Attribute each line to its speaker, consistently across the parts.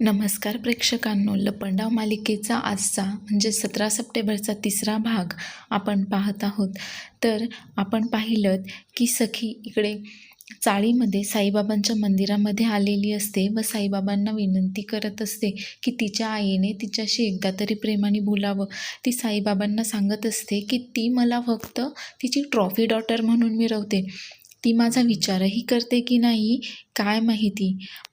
Speaker 1: नमस्कार प्रेक्षकांनो लपंडाव मालिकेचा आजचा म्हणजे सतरा सप्टेंबरचा तिसरा भाग आपण पाहत आहोत. तर आपण पाहिलं की सखी इकडे चाळीमध्ये साईबाबांच्या मंदिरामध्ये आलेली असते व साईबाबांना विनंती करत असते की तिच्या आईने तिच्याशी एकदा तरी प्रेमाने बोलावं. ती साईबाबांना सांगत असते की ती मला फक्त तिची ट्रॉफी डॉटर म्हणून मिरवते. ती माझा विचारही करते की नाही काय माहिती?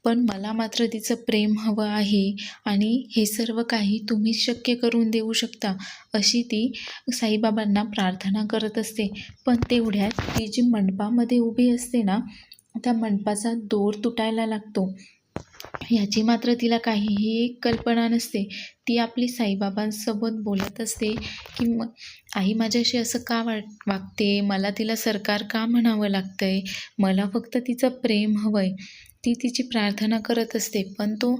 Speaker 1: पण मला मात्र तिचं प्रेम हवं आहे आणि हे सर्व काही तुम्हीच शक्य करून देऊ शकता अशी ती साईबाबांना प्रार्थना करत असते. पण तेवढ्यात ती जी मंडपामध्ये उभी असते ना त्या मंडपाचा दोर तुटायला लागतो. ह्याची मात्र तिला काहीही कल्पना नसते. ती आपली साईबाबांसोबत बोलत असते की मग आई माझ्याशी असं का वाट वागते? मला तिला सरकार का म्हणावं लागतं आहे मला फक्त तिचं प्रेम हवं आहे ती तिची प्रार्थना करत असते पण तो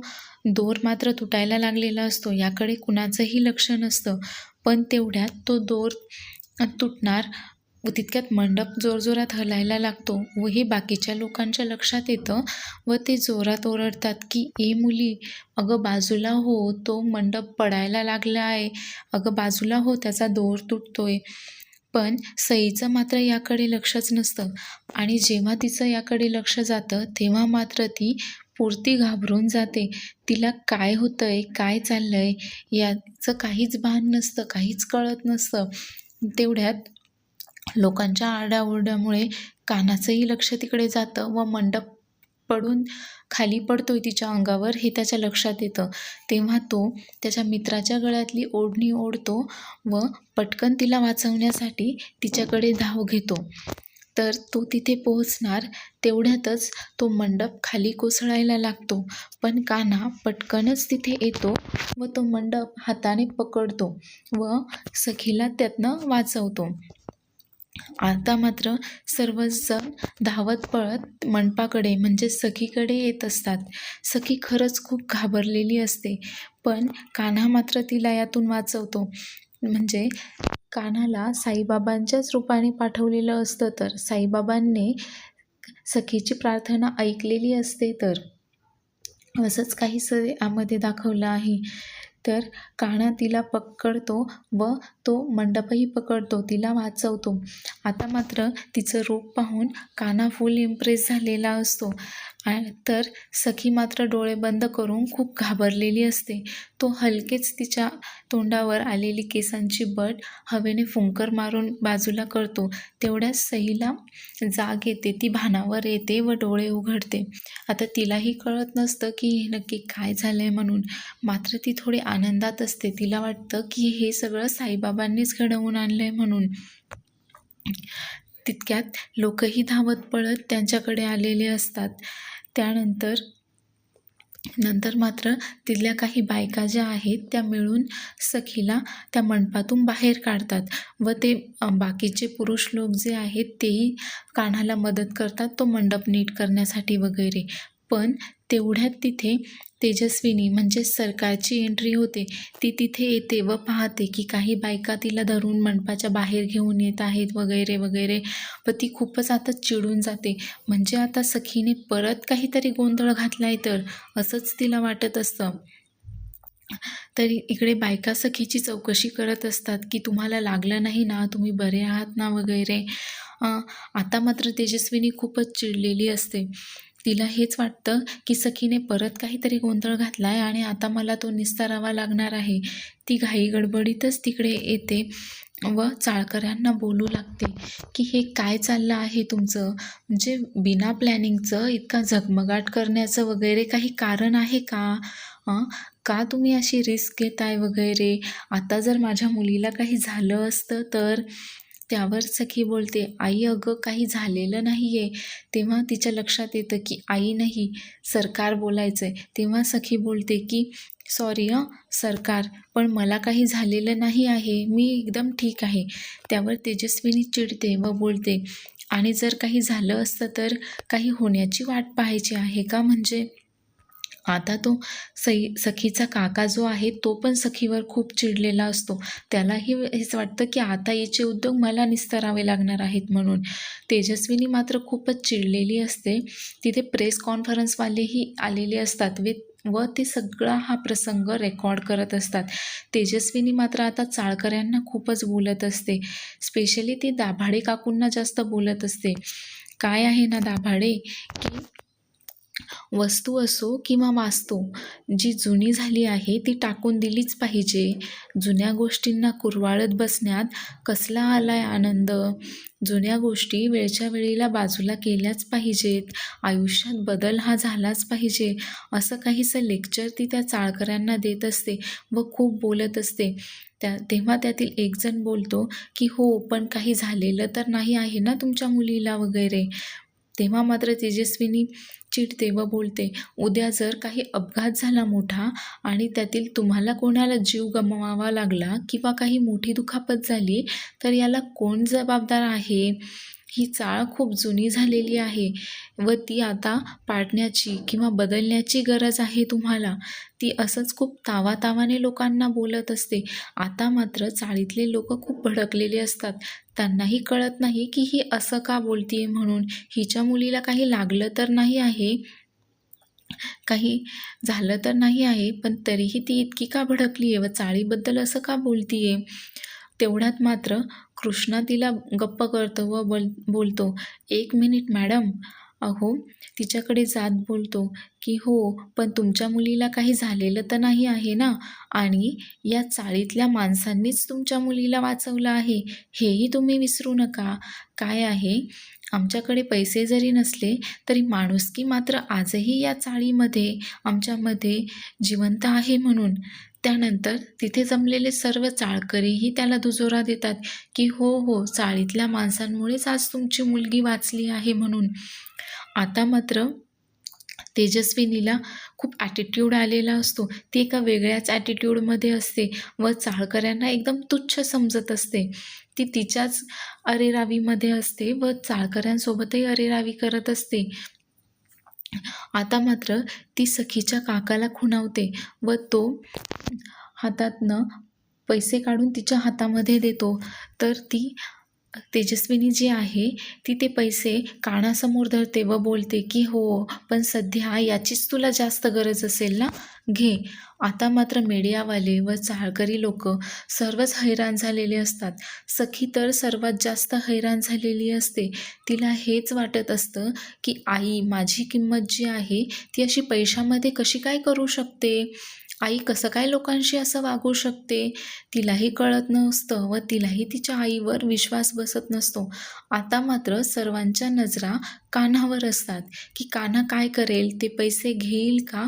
Speaker 1: दोर मात्र तुटायला लागलेला असतो. याकडे कुणाचंही लक्ष नसतं. पण तेवढ्यात तो दोर तुटणार व तितक्यात मंडप जोरजोरात हलायला लागतो व हे बाकीच्या लोकांच्या लक्षात येतं व ते जोरात ओरडतात की ए मुली अगं बाजूला हो तो मंडप पडायला लागला आहे. अगं बाजूला हो त्याचा दोर तुटतोय. पण सईचं मात्र याकडे लक्षच नसतं आणि जेव्हा तिचं याकडे लक्ष जातं तेव्हा मात्र ती पुरती घाबरून जाते. तिला काय होतं आहे काय चाललं आहे याचं काहीच भान नसतं काहीच कळत नसतं. तेवढ्यात लोकांच्या आरडाओरड्यामुळे कानाचंही लक्ष तिकडे जातं व मंडप पडून खाली पडतोय तिच्या अंगावर हे त्याच्या लक्षात येतं. तेव्हा तो त्याच्या मित्राच्या गळ्यातली ओढणी ओढतो व पटकन तिला वाचवण्यासाठी तिच्याकडे धाव घेतो. तर तो तिथे पोहोचणार तेवढ्यातच तो मंडप खाली कोसळायला लागतो. पण कान्हा पटकनच तिथे येतो व तो मंडप हाताने पकडतो व सखीला त्यातनं वाचवतो. आता मात्र सर्वजण धावत पळत मंडपाकडे म्हणजे सखीकडे येत असतात. सखी खरंच खूप घाबरलेली असते पण कान्हा मात्र तिला यातून वाचवतो. म्हणजे कान्हाला साईबाबांच्याच रूपाने पाठवलेलं असतं तर साईबाबांनी सखीची प्रार्थना ऐकलेली असते तर. असंच काही स यामध्ये दाखवलं आहे. तर कान्हा तिला पकडतो व तो मंडपही पकडतो तिला वाचवतो. आता मात्र तिचं रूप पाहून कान्हा फुल इम्प्रेस झालेला असतो. तर सखी मात्र डोळे बंद करून खूप घाबरलेली असते. तो हलकेच तिच्या तोंडावर आलेली केसांची बट हवेने फुंकर मारून बाजूला करतो. तेवढ्याच सहीला जाग येते ती भानावर येते व डोळे उघडते. आता तिलाही कळत नसतं की हे नक्की काय झालं आहे म्हणून. मात्र ती थोडी आनंदात असते. तिला वाटतं की हे सगळं साईबाबांनीच घडवून आणलं आहे म्हणून. तितक्यात लोकही धावत पळत त्यांच्याकडे आलेले असतात. त्यानंतर नंतर मात्र तिथल्या काही बायका ज्या आहेत त्या मिळून सखीला त्या मंडपातून बाहेर काढतात व ते बाकीचे पुरुष लोक जे आहेत तेही कान्हाला मदत करतात तो मंडप नीट करण्यासाठी वगैरे. पण तेवढ्यात तिथे तेजस्विनी म्हणजे सरकारची एंट्री होते. ती तिथे येते व पाहते की काही बायका तिला धरून मंडपाच्या बाहेर घेऊन येत आहेत वगैरे वगैरे. व ती खूपच आता चिडून जाते. म्हणजे आता सखीने परत काहीतरी गोंधळ घातला आहे तर? असंच तिला वाटत असतं. तरी इकडे बायका सखीची चौकशी करत असतात की तुम्हाला लागलं नाही ना? तुम्ही बरे आहात ना? वगैरे. आता मात्र तेजस्विनी खूपच चिडलेली असते. तिला हेच वाटतं की सखीने परत काहीतरी गोंधळ घातला आहे आणि आता मला तो निस्तारावा लागणार आहे. ती घाई गडबडीतच तिकडे येते व चाळकऱ्यांना बोलू लागते की हे काय चाललं आहे तुमचं? म्हणजे बिना प्लॅनिंगचं इतका झगमगाट करण्याचं वगैरे काही कारण आहे का? का तुम्ही अशी रिस्क घेताय वगैरे? आता जर माझ्या मुलीला काही झालं असतं तर त्यावर सखी बोलते आई अगं काही झालेलं नाही आहे तेव्हा तिच्या लक्षात येतं की आई नाही सरकार बोलायचं आहे तेव्हा सखी बोलते की सॉरी हं सरकार पण मला काही झालेलं नाही आहे मी एकदम ठीक आहे. त्यावर तेजस्विनी चिडते व बोलते आणि जर काही झालं असतं तर काही होण्याची वाट पाहायची आहे का म्हणजे? आता तो सई सखीचा काका जो आहे तो पण सखीवर खूप चिडलेला असतो. त्यालाही हेच वाटतं की आता याचे उद्योग मला निस्तरावे लागणार आहेत म्हणून. तेजस्विनी मात्र खूपच चिडलेली असते. तिथे प्रेस कॉन्फरन्सवालेही आलेले असतात वे व ते सगळा हा प्रसंग रेकॉर्ड करत असतात. तेजस्विनी मात्र आता चाळकऱ्यांना खूपच बोलत असते. स्पेशली ती दाभाडे काकूंना जास्त बोलत असते. काय आहे ना दाभाडे? की वस्तू असो किंवा वास्तू जी जुनी झाली आहे ती टाकून दिलीच पाहिजे. जुन्या गोष्टींना कुरवाळत बसण्यात कसला आलाय आनंद? जुन्या गोष्टी वेळच्या वेळेला बाजूला केल्याच पाहिजेत. आयुष्यात बदल हा झालाच पाहिजे. असं काहीसं लेक्चर ती त्या चाळकऱ्यांना देत असते व खूप बोलत असते. त्या तेव्हा त्यातील एक जण बोलतो की हो पण काही झालेलं तर नाही आहे ना तुमच्या मुलीला वगैरे? तेव्हा मात्र तेजस्विनी चिडते व बोलते उद्या जर काही अपघात झाला मोठा आणि त्यातील तुम्हाला कोणाला जीव गमवावा लागला किंवा काही मोठी दुखापत झाली तर याला कोण जबाबदार आहे? ही चाळ खूप जुनी झालेली आहे व ती आता पाडण्याची किंवा बदलण्याची गरज आहे तुम्हाला. ती असंच खूप तावातावाने लोकांना बोलत असते. आता मात्र चाळीतले लोक खूप भडकलेले असतात. त्यांनाही कळत नाही की ही असं का बोलतीये म्हणून. हिच्या मुलीला काही लागलं तर नाही आहे? काही झालं तर नाही आहे? पण तरीही ती इतकी का भडकली आहे व चाळीबद्दल असं का बोलतीये? तेवढ्यात मात्र कृष्णा तिला गप्प करतो व बोल बोलतो एक मिनिट मॅडम. अहो तिच्याकडे जात बोलतो. की हो पण तुमच्या मुलीला काही झालेलं तर नाही आहे ना? आणि या चाळीतल्या माणसांनीच तुमच्या मुलीला वाचवलं आहे हेही तुम्ही विसरू नका. काय आहे? आमच्याकडे पैसे जरी नसले तरी माणुसकी मात्र आजही या चाळीमध्ये आमच्यामध्ये जिवंत आहे म्हणून. त्यानंतर तिथे जमलेले सर्व चाळकरीही त्याला दुजोरा देतात की हो हो चाळीतल्या माणसांमुळेच आज तुमची मुलगी वाचली आहे म्हणून. आता मात्र तेजस्विनीला खूप ॲटिट्यूड आलेला असतो. ती एका वेगळ्याच ॲटिट्यूडमध्ये असते व चाळकऱ्यांना एकदम तुच्छ समजत असते. ती तिच्याच अरेरावीमध्ये असते व चाळकऱ्यांसोबतही अरेरावी करत असते. आता मात्र ती सखीच्या काकाला खुणावते व तो हातातनं पैसे काढून तिच्या हातामध्ये देतो. तर ती तेजस्विनी जी आहे ती ते पैसे कानासमोर धरते व बोलते की हो पण सध्या याचीच तुला जास्त गरज असेल ना? घे. आता मात्र मीडियावाले व चाळकरी लोक सर्वच हैराण झालेले असतात. सखी तर सर्वात जास्त हैराण झालेली असते. तिला हेच वाटत असतं की आई माझी किंमत जी आहे ती अशी पैशामध्ये कशी काय करू शकते? आई कसं काय लोकांशी असं वागू शकते? तिलाही कळत नसतं व तिलाही तिच्या आईवर विश्वास बसत नसतो. आता मात्र सर्वांच्या नजरा कान्हावर असतात. की कान्हा काय करेल? ते पैसे घेईल का?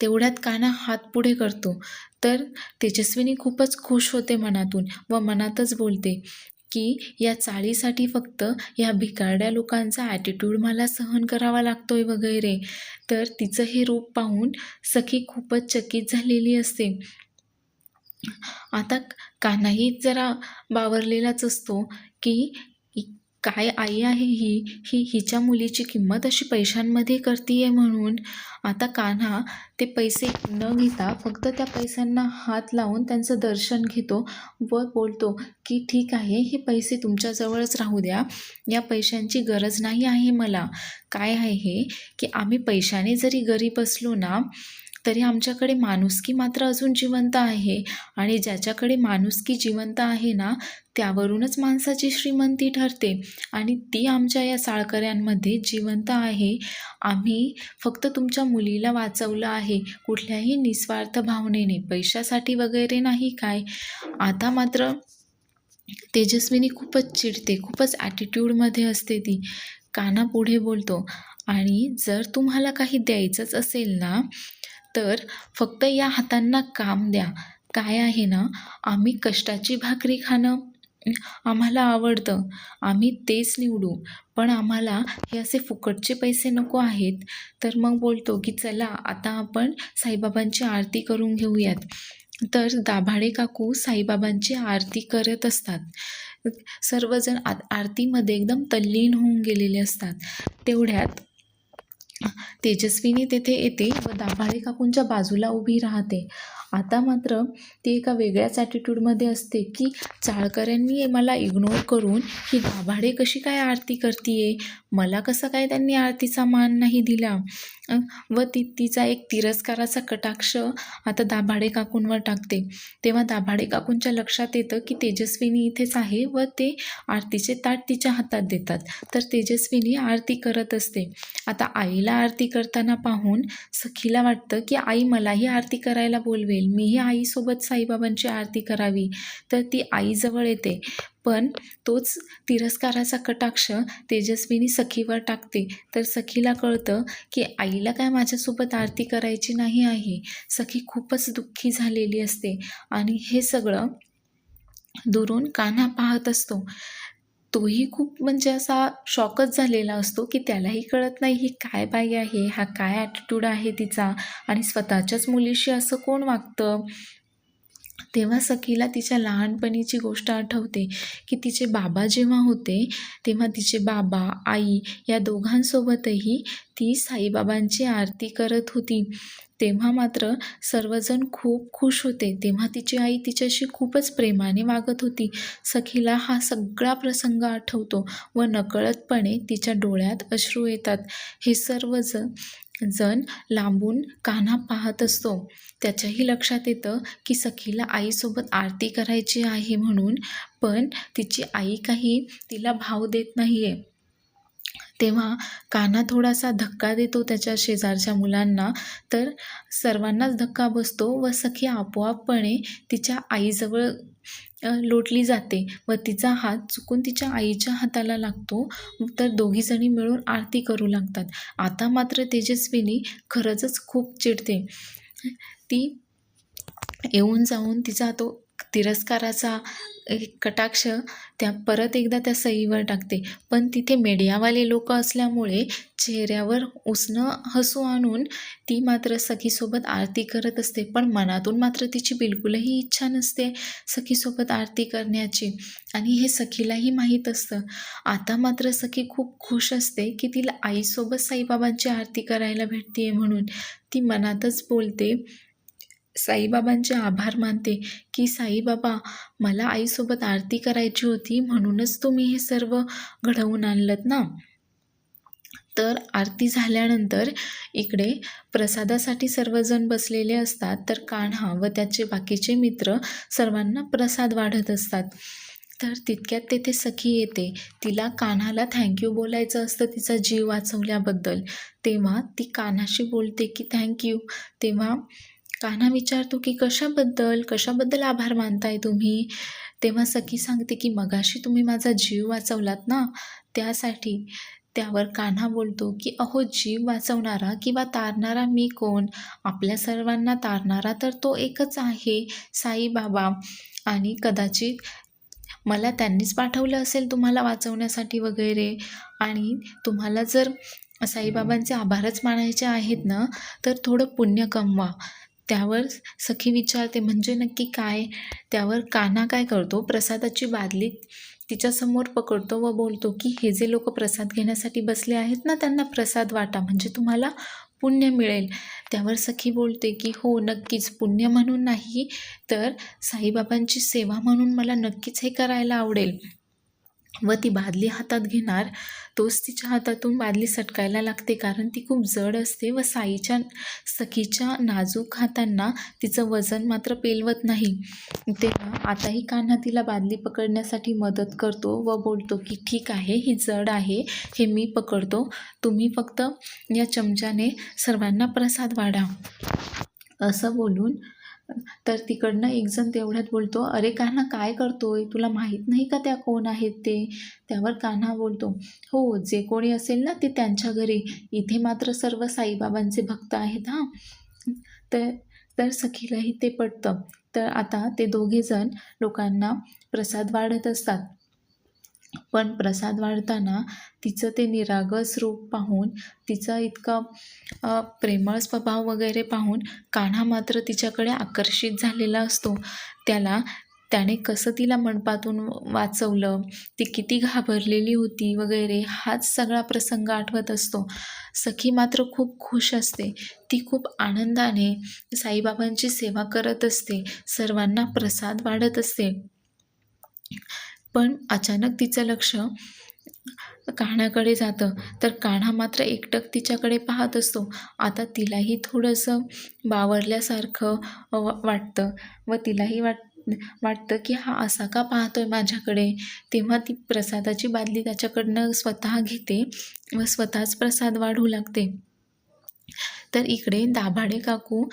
Speaker 1: तेवढ्यात कान्हा हात पुढे करतो. तर तेजस्विनी खूपच खुश होते मनातून व मनातच बोलते की या चाळीसाठी फक्त या भिकारड्या लोकांचा ॲटिट्यूड मला सहन करावा लागतोय वगैरे. तर तिचं हे रूप पाहून सखी खूपच चकित झालेली असते. आता कान्हाही जरा बावरलेलाच असतो की काय आई आहे ही? ही हिच्या मुलीची किंमत अशी पैशांमध्ये करतीये म्हणून. आता कान्हा ते पैसे न घेता फक्त त्या पैशांना हात लावून त्यांचं दर्शन घेतो व बोलतो की ठीक आहे हे पैसे तुमच्याजवळच राहू द्या. या पैशांची गरज नाही आहे मला. काय आहे हे? की आम्ही पैशाने जरी गरीब असलो ना तरी आमच्याकडे माणुसकी मात्र अजून जिवंत आहे. आणि ज्याच्याकडे माणुसकी जिवंत आहे ना त्यावरूनच माणसाची श्रीमंती ठरते. आणि ती आमच्या या साळकऱ्यांमध्ये जिवंत आहे. आम्ही फक्त तुमच्या मुलीला वाचवलं आहे. कुठल्याही निस्वार्थ भावनेने पैशासाठी वगैरे नाही काय. आता मात्र तेजस्विनी खूपच चिडते खूपच ॲटिट्यूडमध्ये असते ती. काना पुढे बोलतो. आणि जर तुम्हाला काही द्यायचंच असेल ना तर फक्त या हातांना काम द्या. काय आहे ना आम्ही कष्टाची भाकरी खाणं आम्हाला आवडतं. आम्ही तेच निवडू. पण आम्हाला हे असे फुकटचे पैसे नको आहेत. तर मग बोलतो की चला आता आपण साईबाबांची आरती करून घेऊयात. तर दाभाडे काकू साईबाबांची आरती करत असतात. सर्वजण आ आरतीमध्ये एकदम तल्लीन होऊन गेलेले असतात. तेवढ्यात तेजस्विनी तेथे येते व दाभाळे काकूंच्या बाजूला उभी राहते. आता मात्र ती एका वेगळ्याच ॲटिट्यूडमध्ये असते की चाळकऱ्यांनी मला इग्नोर करून ही दाभाडे कशी काय आरती करतीये? मला कसं काय त्यांनी आरतीचा मान नाही दिला? व ती तिचा एक तिरस्काराचा कटाक्ष आता दाभाडे काकूंवर टाकते. तेव्हा दाभाडे काकूंच्या लक्षात येतं की तेजस्विनी इथेच आहे व ते आरतीचे ताट तिच्या हातात देतात. तर तेजस्विनी आरती करत असते. आता आईला आरती करताना पाहून सखीला वाटतं की आई मलाही आरती करायला बोलवे मिळेल मीही आईसोबत साईबाबांची आरती करावी. तर ती आईजवळ येते. पण तोच तिरस्काराचा कटाक्ष तेजस्विनी सखीवर टाकते. तर सखीला कळतं की आईला काय माझ्यासोबत आरती करायची नाही आहे. सखी खूपच दुःखी झालेली असते. आणि हे सगळं दुरून कान्हा पाहत असतो. तोही खूप म्हणजे असा शॉकच झालेला असतो की त्यालाही कळत नाही ही काय बाई आहे हा काय ॲटिट्यूड आहे तिचा आणि स्वतःच्याच मुलीशी असं कोण वागतं? तेव्हा सखीला तिच्या लहानपणीची गोष्ट आठवते की तिचे बाबा जेव्हा होते तेव्हा तिचे बाबा आई या दोघांसोबतही ती साईबाबांची आरती करत होती. तेव्हा मात्र सर्वजण खूप खुश होते. तेव्हा तिची आई तिच्याशी खूपच प्रेमाने वागत होती. सखीला हा सगळा प्रसंग आठवतो व नकळतपणे तिच्या डोळ्यात अश्रू येतात. हे सर्वजण जण लांबून कान्हा पाहत असतो. त्याच्याही लक्षात येतं की सखीला आईसोबत आरती करायची आहे म्हणून पण तिची आई काही तिला भाव देत नाही आहे तेव्हा कान्हा थोडासा धक्का देतो त्याच्या शेजारच्या मुलांना. तर सर्वांनाच धक्का बसतो व सखी आपोआपपणे तिच्या आईजवळ लोटली जाते व तिचा हात चुकून तिच्या आईच्या हाताला लागतो. तर दोघीजणी मिळून आरती करू लागतात. आता मात्र तेजस्विनी खरंचच खूप चिडते. ती येऊन जाऊन तिचा तो तिरस्काराचा एक कटाक्ष त्या परत एकदा त्या सईवर टाकते. पण तिथे मीडियावाले लोक असल्यामुळे चेहऱ्यावर उसणं हसू आणून ती मात्र सखीसोबत आरती करत असते. पण मनातून मात्र तिची बिलकुलही इच्छा नसते सखीसोबत आरती करण्याची. आणि हे सखीलाही माहीत असतं. आता मात्र सखी खूप खुश असते की तिला आईसोबत साईबाबांची आरती करायला भेटते म्हणून. ती मनातच बोलते साईबाबांचे आभार मानते की साईबाबा मला आईसोबत आरती करायची होती म्हणूनच तुम्ही हे सर्व घडवून आणलं ना? तर आरती झाल्यानंतर इकडे प्रसादासाठी सर्वजण बसलेले असतात तर कान्हा व त्याचे बाकीचे मित्र सर्वांना प्रसाद वाढत असतात. तर तितक्यात तेथे सखी येते. तिला कान्हाला थँक्यू बोलायचं असतं तिचा जीव वाचवल्याबद्दल. तेव्हा ती कान्हाशी बोलते की थँक्यू तेव्हा कान्हा विचारतो की कशाबद्दल? कशाबद्दल आभार मानताय तुम्ही? तेव्हा सखी सांगते की मगाशी तुम्ही माझा जीव वाचवलात ना त्यासाठी. त्यावर कान्हा बोलतो की अहो जीव वाचवणारा किंवा तारणारा मी कोण? आपल्या सर्वांना तारणारा तर तो एकच आहे साईबाबा. आणि कदाचित मला त्यांनीच पाठवलं असेल तुम्हाला वाचवण्यासाठी वगैरे. आणि तुम्हाला जर साईबाबांचे आभारच मानायचे आहेत ना तर थोडं पुण्य कमवा. त्यावर सखी विचारते म्हणजे नक्की काय? त्यावर कान्हा काय करतो प्रसादाची बादली तिच्यासमोर पकडतो व बोलतो की हे जे लोक प्रसाद घेण्यासाठी बसले आहेत ना त्यांना प्रसाद वाटा म्हणजे तुम्हाला पुण्य मिळेल. त्यावर सखी बोलते की हो नक्कीच पुण्य म्हणून नाही तर साईबाबांची सेवा म्हणून मला नक्कीच हे करायला आवडेल. व ती बादली हातात घेणार तोच तिच्या हातातून बादली सटकायला लागते कारण ती खूप जड असते व साईच्या सखीच्या नाजूक हातांना तिचं वजन मात्र पेलवत नाही. तेव्हा आताही कान्हा तिला बादली पकडण्यासाठी मदत करतो व बोलतो की ठीक आहे ही जड आहे हे मी पकडतो. तुम्ही फक्त या चमच्याने सर्वांना प्रसाद वाढा. असं बोलून तर तिकडनं एकजण तेवढ्यात बोलतो अरे कान्हा काय करतोय? तुला माहीत नाही का त्या कोण आहेत ते? त्यावर कान्हा बोलतो हो जे कोणी असेल ना ते त्यांच्या घरी. इथे मात्र सर्व साईबाबांचे भक्त आहेत हां. तर तर सखीलाही ते पटतं. तर आता ते दोघेजण लोकांना प्रसाद वाढत असतात. पण प्रसाद वाढताना तिचं ते निरागस रूप पाहून तिचा इतका प्रेमळ स्वभाव वगैरे पाहून कान्हा मात्र तिच्याकडे आकर्षित झालेला असतो. त्याला त्याने कसं तिला मंडपातून वाचवलं ती किती घाबरलेली होती वगैरे हाच सगळा प्रसंग आठवत असतो. सखी मात्र खूप खुश असते. ती खूप आनंदाने साईबाबांची सेवा करत असते. सर्वांना प्रसाद वाढत असते. पण अचानक तिचं लक्ष कान्हाकडे जातं. तर कान्हा मात्र एकटक तिच्याकडे पाहत असतो. आता तिलाही थोडंसं बावरल्यासारखं वा वाटतं व तिलाही वाट वाटतं की हा असा का पाहतोय माझ्याकडे? तेव्हा ती प्रसादाची बादली त्याच्याकडनं स्वतः घेते व स्वतःच प्रसाद वाढू लागते. तर इकडे दाभाडे काकू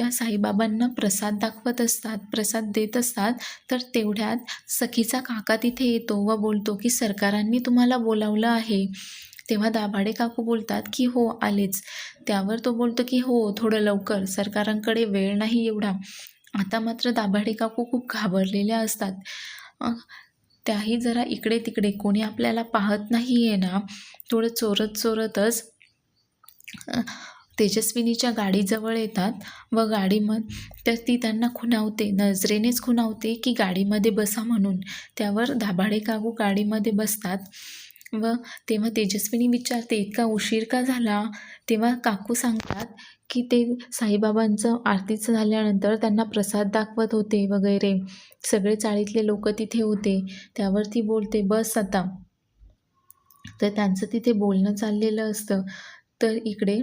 Speaker 1: त्या साईबाबांना प्रसाद दाखवत असतात प्रसाद देत असतात तर तेवढ्यात सखीचा काका तिथे येतो व बोलतो की सरकारांनी तुम्हाला बोलावलं आहे. तेव्हा दाभाडे काकू बोलतात की हो आलेच. त्यावर तो बोलतो की हो थोडं लवकर सरकारांकडे वेळ नाही एवढा. आता मात्र दाभाडे काकू खूप घाबरलेल्या असतात. त्याही जरा इकडे तिकडे कोणी आपल्याला पाहत नाही आहे ना? थोडं चोरत चोरतच तेजस्विनीच्या गाडीजवळ येतात व गाडीमध तर ती त्यांना खुणावते. नजरेनेच खुणावते की गाडीमध्ये बसा म्हणून. त्यावर दाभाडे काकू गाडीमध्ये बसतात व तेव्हा तेजस्विनी विचारते इतका उशीर का झाला? तेव्हा काकू सांगतात की ते साईबाबांचं आरतीचं झाल्यानंतर त्यांना प्रसाद दाखवत होते वगैरे. सगळे चाळीतले लोक तिथे होते. त्यावर ती बोलते बस आता. तर त्यांचं तिथे बोलणं चाललेलं असतं. तर इकडे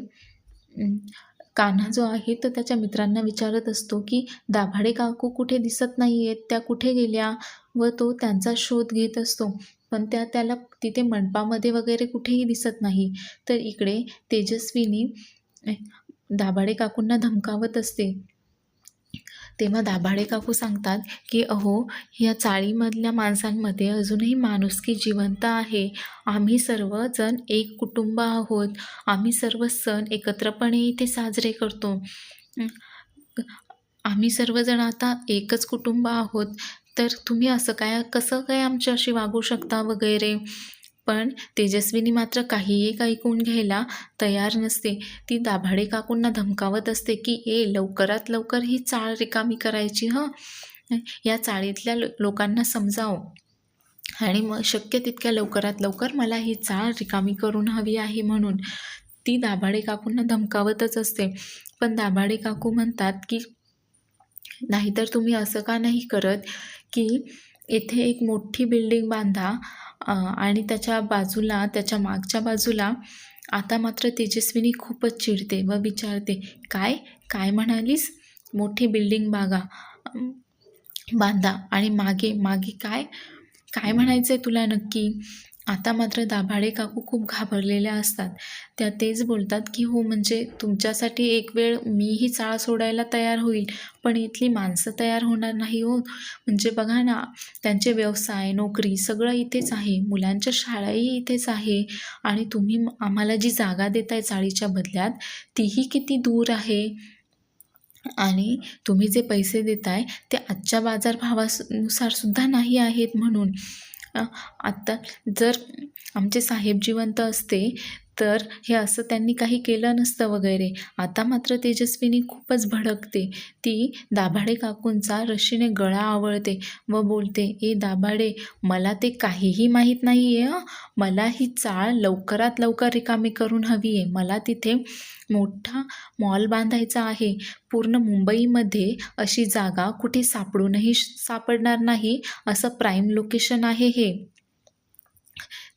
Speaker 1: कान्हा जो आहे तो त्याच्या मित्रांना विचारत असतो की दाभाडे काकू कुठे दिसत नाही आहेत त्या कुठे गेल्या? व तो त्यांचा शोध घेत असतो. पण त्या त्याला तिथे मंडपामध्ये वगैरे कुठेही दिसत नाही. तर इकडे तेजस्विनी दाभाडे काकूंना धमकावत असते. तेव्हा दाभाडे काकू सांगतात की अहो या चाळीमधल्या माणसांमध्ये अजूनही माणुसकी जिवंत आहे. आम्ही सर्वजण एक कुटुंब आहोत. आम्ही सर्व सण एकत्रपणे इथे साजरे करतो. आम्ही सर्वजण आता एकच कुटुंब आहोत. तर तुम्ही असं काय कसं काय आमच्याशी वागू शकता वगैरे? पण तेजस्विनी मात्र काही एक ऐकून घ्यायला तयार नसते. ती दाभाडे काकूंना धमकावत असते की ए लवकरात लवकर ही चाळ रिकामी करायची हं? या चाळीतल्या लोकांना समजाव. आणि मग शक्य तितक्या लवकरात लवकर मला ही चाळ रिकामी करून हवी आहे म्हणून. ती दाभाडे काकूंना धमकावतच असते. पण दाभाडे काकू म्हणतात की नाहीतर तुम्ही असं का नाही करत की इथे एक मोठी बिल्डिंग बांधा आणि त्याच्या बाजूला त्याच्या मागच्या बाजूला आता मात्र तेजस्विनी खूपच चिडते व विचारते काय? काय म्हणालीस? मोठी बिल्डिंग बागा बांधा आणि मागे मागे काय? काय म्हणायचं आहे तुला नक्की? आता मात्र दाभाडे काकू खूप घाबरलेल्या असतात. त्या तेच बोलतात की हो म्हणजे तुमच्यासाठी एक वेळ मीही चाळ सोडायला तयार होईल पण इथली माणसं तयार होणार नाही हो. म्हणजे बघा ना त्यांचे व्यवसाय नोकरी सगळं इथेच आहे. मुलांच्या शाळाही इथेच आहे. आणि तुम्ही आम्हाला जी जागा देताय चाळीच्या बदल्यात तीही किती दूर आहे? आणि तुम्ही जे पैसे देताय ते आजच्या बाजारभावानुसार सुद्धा नाही आहेत म्हणून. आत्ता जर आमचे साहेब जिवंत असते तर हे असं त्यांनी काही केलं नसतं वगैरे. आता मात्र तेजस्विनी खूपच भडकते. ती दाभाडे काकूंचा रशीने गळा आवळते व बोलते ए दाभाडे मला ते काहीही माहीत नाही आहे मला ही चाळ लवकरात लवकर रिकामी करून हवी आहे मला तिथे मोठा मॉल बांधायचा आहे. पूर्ण मुंबईमध्ये अशी जागा कुठे सापडूनही सापडणार नाही असं प्राईम लोकेशन आहे हे.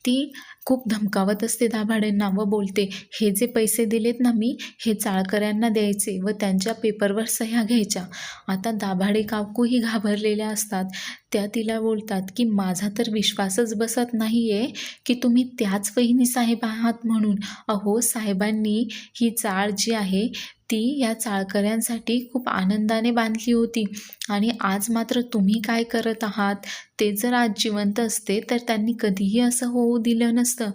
Speaker 1: ती खूप धमकावत असते दाभाडेंना व बोलते हे जे पैसे दिलेत ना मी हे चाळकऱ्यांना द्यायचे व त्यांच्या पेपरवर सह्या घ्यायच्या. आता दाभाडे काकूही घाबरलेल्या असतात. त्या तिला बोलतात की माझा तर विश्वासच बसत नाही आहे की तुम्ही त्याच वहिनी साहेब आहात म्हणून. अहो साहेबांनी ही चाळ जी आहे ती या चाळकऱ्यांसाठी खूप आनंदाने बांधली होती. आणि आज मात्र तुम्ही काय करत आहात? ते जर आज जिवंत असते तर त्यांनी कधीही असं होऊ दिलं नसतं.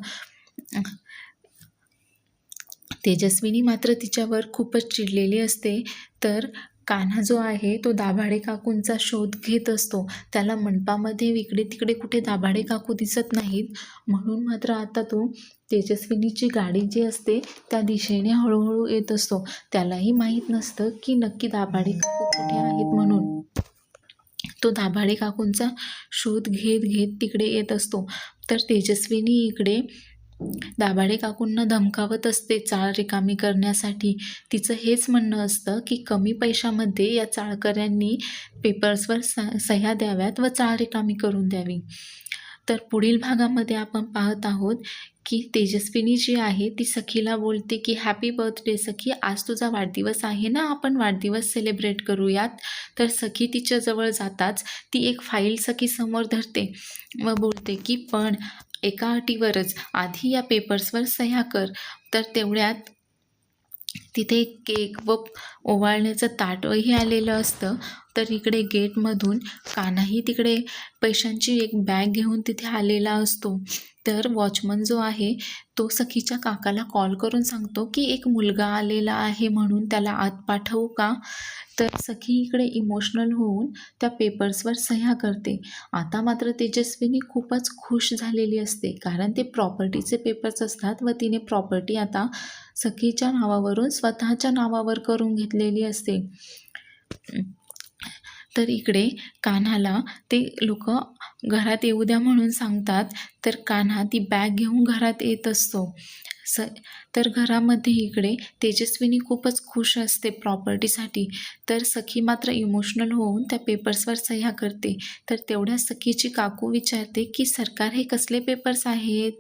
Speaker 1: तेजस्विनी मात्र तिच्यावर खूपच चिडलेली असते. तर कान्हा जो आहे तो दाभाडे काकूंचा शोध घेत असतो. त्याला मंडपामध्ये इकडे तिकडे कुठे दाभाडे काकू दिसत नाहीत. म्हणून मात्र आता तो तेजस्विनीची गाडी जी असते त्या दिशेने हळूहळू येत असतो. त्यालाही माहीत नसतं की नक्की दाभाडे काकू कुठे आहेत म्हणून. तो दाभाडे काकूंचा शोध घेत घेत तिकडे येत असतो. तर तेजस्विनी इकडे दाभाडे काकूंना धमकावत असते चाळ रिकामी करण्यासाठी. तिचं हेच म्हणणं असतं की कमी पैशामध्ये या चाळकऱ्यांनी पेपर्सवर स सह्या द्याव्यात व चाळ रिकामी करून द्यावी. तर पुढील भागामध्ये आपण पाहत आहोत की तेजस्विनी जी आहे ती सखीला बोलते की हॅपी बर्थडे सखी आज तुझा वाढदिवस आहे ना आपण वाढदिवस सेलिब्रेट करूयात. तर सखी तिच्याजवळ जाताच ती एक फाईल सखी समोर धरते व बोलते की पण एका अटीवरच. आधी या पेपर्सवर सह्या कर. तर तेवढ्यात तिथे केक व ओवाळण्याचं ताटही आलेलं असतं. तर इकडे गेटमधून कानाही तिकडे पैशांची एक बॅग घेऊन तिथे आलेला असतो. तर वॉचमन जो आहे तो सखीच्या काकाला कॉल करून सांगतो की एक मुलगा आलेला आहे म्हणून त्याला आत पाठवू का? तर सखी इकडे इमोशनल होऊन त्या पेपर्सवर सह्या करते. आता मात्र तेजस्विनी खूपच खुश झालेली असते कारण ते प्रॉपर्टीचे पेपर्स असतात व तिने प्रॉपर्टी आता सखीच्या नावावरून स्वतःच्या नावावर करून घेतलेली असते. तर इकडे कान्हाला ते लोक घरात येऊ द्या म्हणून सांगतात तर कान्हा ती बॅग घेऊन घरात येत असतो. स तर घरामध्ये इकडे तेजस्विनी खूपच खुश असते प्रॉपर्टीसाठी तर सखी मात्र इमोशनल होऊन त्या पेपर्सवर सह्या करते. तर तेवढ्या सखीची काकू विचारते की सरकार हे कसले पेपर्स आहेत?